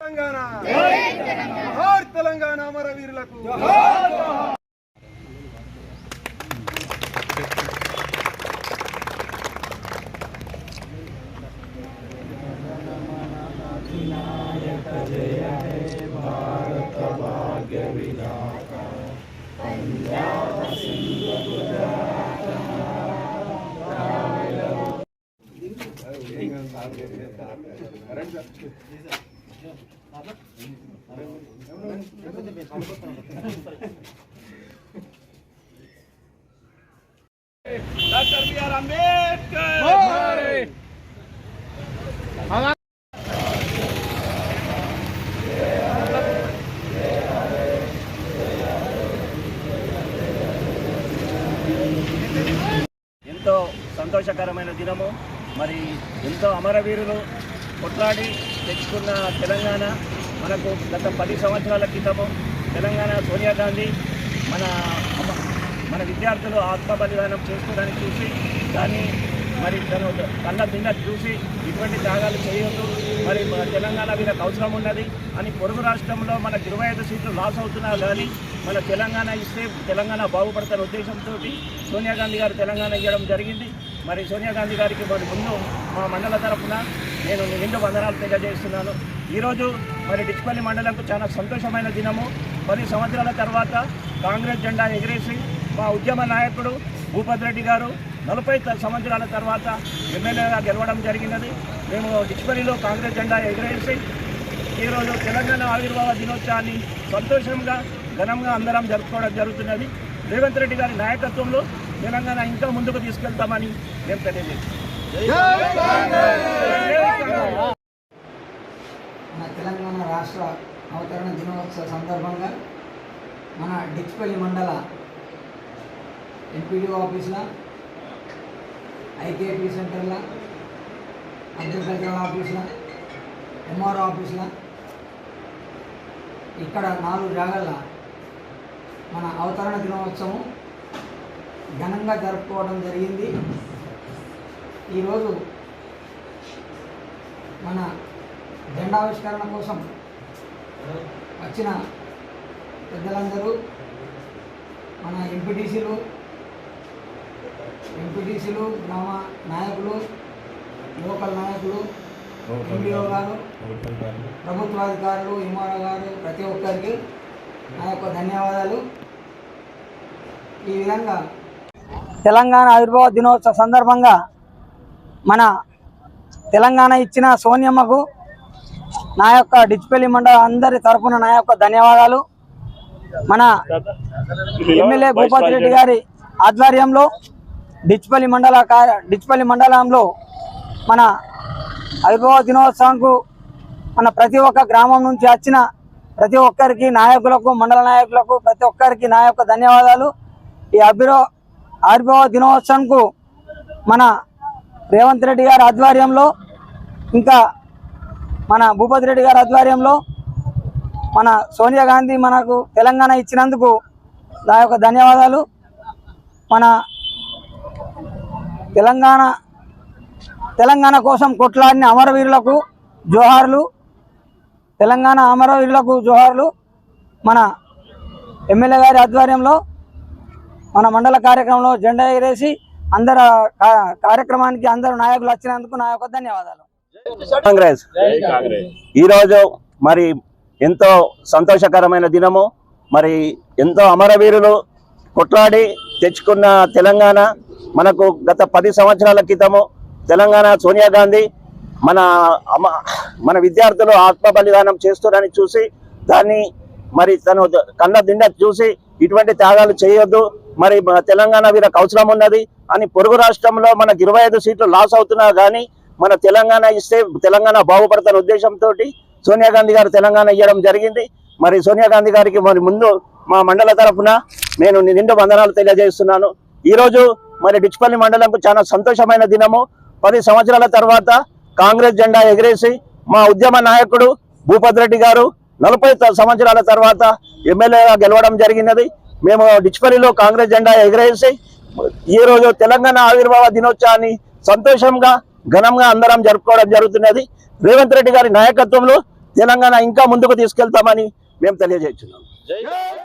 తెలంగాణ. తెలంగాణ అమరవీరులకు. Doctor BR Ambedkar ఎంతో సంతోషకరమైన దినము. మరి ఎంతో అమరవీరులు కొట్లాడి తెచ్చుకున్న తెలంగాణ మనకు గత పది సంవత్సరాల క్రితము తెలంగాణ సోనియా గాంధీ మన మన విద్యార్థులు ఆత్మ బలిదానం చేసుకోవడానికి చూసి దాన్ని మరి తను కళ్ళ కింద చూసి ఇటువంటి త్యాగాలు చేయొద్దు. మరి మన తెలంగాణ వీళ్ళకి అవసరం ఉన్నది అని పొరుగు రాష్ట్రంలో మనకు ఇరవై ఐదు సీట్లు లాస్ అవుతున్నా కానీ మన తెలంగాణ ఇస్తే తెలంగాణ బాగుపడతారు ఉద్దేశంతో సోనియా గాంధీ గారు తెలంగాణ ఇవ్వడం జరిగింది. మరి సోనియా గాంధీ గారికి మరి ముందు మా మండల తరఫున నేను నిండు వందనాలు తెలియజేస్తున్నాను. ఈరోజు మరి డిచ్పల్లి మండలంకు చాలా సంతోషమైన దినము. పది సంవత్సరాల తర్వాత కాంగ్రెస్ జెండా ఎగిరేసి మా ఉద్యమ నాయకుడు భూపతి రెడ్డి గారు నలభై సంవత్సరాల తర్వాత ఎమ్మెల్యేగా గెలవడం జరిగినది. మేము డిచ్పల్లిలో కాంగ్రెస్ జెండా ఎగిరేసి ఈరోజు తెలంగాణ ఆవిర్భావ దినోత్సవాన్ని సంతోషంగా ఘనంగా అందరం జరుపుకోవడం జరుగుతున్నది. రేవంత్ రెడ్డి గారి నాయకత్వంలో తెలంగాణ ఇంకా ముందుకు తీసుకెళ్తామని మేము తెలియజేస్తాం మన తెలంగాణ రాష్ట్ర అవతరణ దినోత్సవ సందర్భంగా మన డిచ్పల్లి మండల ఎంపీడీఓ ఆఫీసుల ఐకేపీ సెంటర్ల అగ్రికల్చరల్ ఆఫీసుల ఎంఆర్ఓ ఆఫీసుల ఇక్కడ నాలుగు జాగాల మన అవతరణ దినోత్సవం ఘనంగా జరుపుకోవడం జరిగింది. ఈరోజు మన జెండావిష్కరణ కోసం వచ్చిన పెద్దలందరూ మన ఎంపీటీసీలు ఎంపీటీసీలు గ్రామ నాయకులు లోకల్ నాయకులు ఎంపీఓ గారు. ప్రభుత్వాధికారులు ఎంఆర్ఓ గారు ప్రతి ఒక్కరికి నా యొక్క ధన్యవాదాలు. ఈ విధంగా తెలంగాణ ఆవిర్భావ దినోత్సవ సందర్భంగా మన తెలంగాణ ఇచ్చిన సోనియమ్మకు నా యొక్క డిచ్పల్లి మండలం అందరి తరఫున నా యొక్క ధన్యవాదాలు. మన ఎమ్మెల్యే భూపతి రెడ్డి గారి ఆధ్వర్యంలో డిచ్పల్లి మండల కా- డిచ్పల్లి మండలంలో మన ఆవిర్భావ దినోత్సవంకు మన ప్రతి ఒక్క గ్రామం నుంచి వచ్చిన ప్రతి ఒక్కరికి నాయకులకు మండల నాయకులకు ప్రతి ఒక్కరికి నా యొక్క ధన్యవాదాలు. ఈ అభిరో ఆవిర్భావ దినోత్సవంకు మన రేవంత్ రెడ్డి గారి ఆధ్వర్యంలో ఇంకా మన భూపతి రెడ్డి గారి ఆధ్వర్యంలో మన సోనియా గాంధీ మనకు తెలంగాణ ఇచ్చినందుకు నా యొక్క ధన్యవాదాలు. మన తెలంగాణ తెలంగాణ కోసం కొట్లాడిన అమరవీరులకు జోహార్లు తెలంగాణ అమరవీరులకు జోహార్లు మన ఎమ్మెల్యే గారి ఆధ్వర్యంలో మన మండల కార్యక్రమంలో జెండా ఎగరేసి అందరు కార్యక్రమానికి అందరు నాయకులు వచ్చినందుకు నా యొక్క ధన్యవాదాలు. కాంగ్రెస్. ఈరోజు మరి ఎంతో సంతోషకరమైన దినము. మరి ఎంతో అమరవీరులు కొట్లాడి తెచ్చుకున్న తెలంగాణ మనకు గత పది సంవత్సరాల క్రితము తెలంగాణ సోనియా గాంధీ మన అమ మన విద్యార్థులు ఆత్మ బలిదానం చేస్తున్నారని చూసి దాన్ని మరి తను కన్న దిండ చూసి ఇటువంటి త్యాగాలు చేయొద్దు. మరి తెలంగాణ వీళ్ళకి అవసరం ఉన్నది. అని పొరుగు రాష్ట్రంలో మనకి ఇరవై ఐదు సీట్లు లాస్ అవుతున్నా కానీ మన తెలంగాణ ఇస్తే తెలంగాణ బాగుపడతారు ఉద్దేశంతో సోనియా గాంధీ గారు తెలంగాణ ఇవ్వడం జరిగింది. మరి సోనియా గాంధీ గారికి మరి ముందు మా మండల తరఫున నేను నిండు వందనాలు తెలియజేస్తున్నాను. ఈరోజు మరి డిచ్పల్లి మండలంకు చాలా సంతోషమైన దినము. పది సంవత్సరాల తర్వాత కాంగ్రెస్ జెండా ఎగిరేసి మా ఉద్యమ నాయకుడు భూపతిరెడ్డి గారు నలభై సంవత్సరాల తర్వాత ఎమ్మెల్యేగా గెలవడం జరిగినది. మేము డిచ్పల్లిలో కాంగ్రెస్ జెండా ఎగరేసి ఈ రోజు తెలంగాణ ఆవిర్భావ దినోత్సవాన్ని సంతోషంగా ఘనంగా అందరం జరుపుకోవడం జరుగుతున్నది. రేవంత్ రెడ్డి గారి నాయకత్వంలో తెలంగాణ ఇంకా ముందుకు తీసుకెళ్తామని మేము తెలియజేస్తున్నాం.